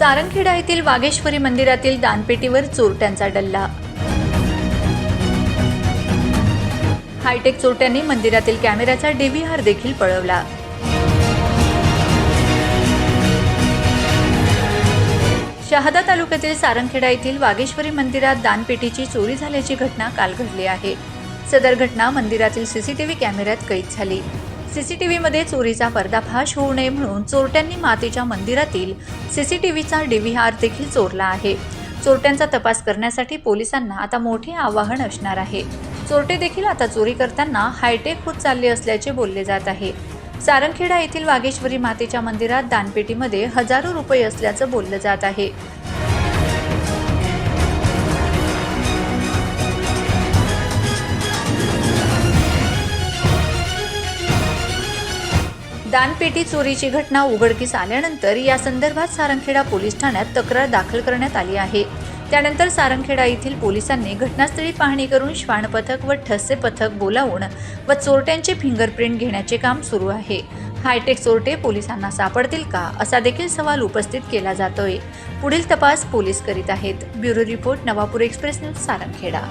सारंगखेडा येथील वागेश्वरी मंदिरातील दानपेटीवर चोरट्यांचा डल्ला. हायटेक चोरट्यांनी मंदिरातील कॅमेऱ्याचा डीव्हीआर देखील पळवला. शहादा तालुक्यातील सारंगखेडा येथील वागेश्वरी मंदिरात दानपेटीची चोरी झाल्याची घटना काल घडली आहे. सदर घटना मंदिरातील सीसीटीव्ही कॅमेऱ्यात कैद झाली. सीसीटीव्हीमध्ये चोरीचा पर्दाफाश होऊ नये म्हणून चोरट्यांनी मातेच्या मंदिरातील सीसीटीव्हीचा डीव्हीआर देखील चोरला आहे. चोरट्यांचा तपास करण्यासाठी पोलिसांना आता मोठे आवाहन असणार आहे. चोरटे देखील आता चोरी करताना हायटेक होत चालले असल्याचे बोलले जात आहे. सारंगखेडा येथील वागेश्वरी मातेच्या मंदिरात दानपेटीमध्ये हजारो रुपये असल्याचं बोललं जात आहे. दानपेटी चोरीची घटना उघडकीस आल्यानंतर या संदर्भात सारंगखेडा पोलीस ठाण्यात तक्रार दाखल करण्यात आली आहे. त्यानंतर सारंगखेडा येथील पोलिसांनी घटनास्थळी पाहणी करून श्वान पथक व ठसे पथक बोलावून व चोरट्यांचे फिंगरप्रिंट घेण्याचे काम सुरू आहे. हायटेक चोरटे पोलिसांना सापडतील का? असा देखील सवाल उपस्थित केला जातोय. पुढील तपास पोलीस करीत आहेत. Bureau report Navapur express news Sarangkheda.